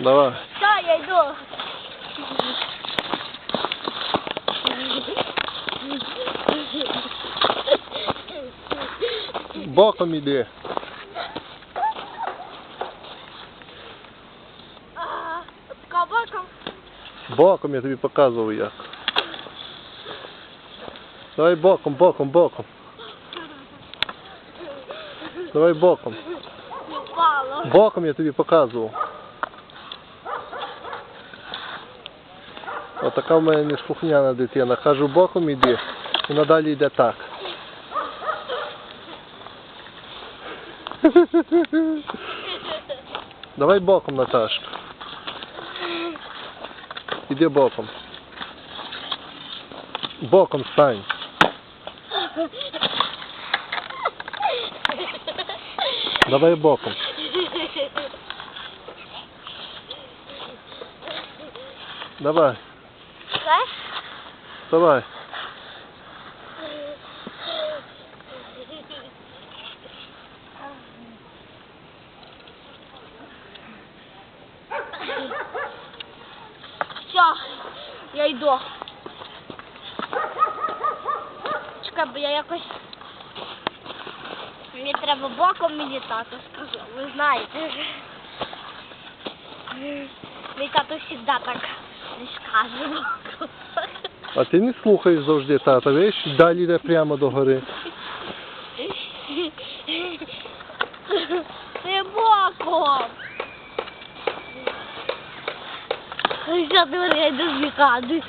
Давай. Все, я йду. Боком іди. А, З кабаком. Боком я тобі показував як. Давай боком, боком, боком. Давай боком. Упало. Боком я тобі показував. Отака в мене неслухняна дитина. Кажу боком іди, вона далі йде так. Давай боком, Наташка. Іди боком. Боком стань. Давай боком. Давай, Знаєш? давай. Все, я йду. Чекай, бо я якось. Мені треба боком мені тато сказав, ви знаєте. Мій тато завжди так не скаже боком. А ти не слухаєш завжди тата, видиш, далі йде прямо до гори. Ти боком. Що ти мене йду збігати?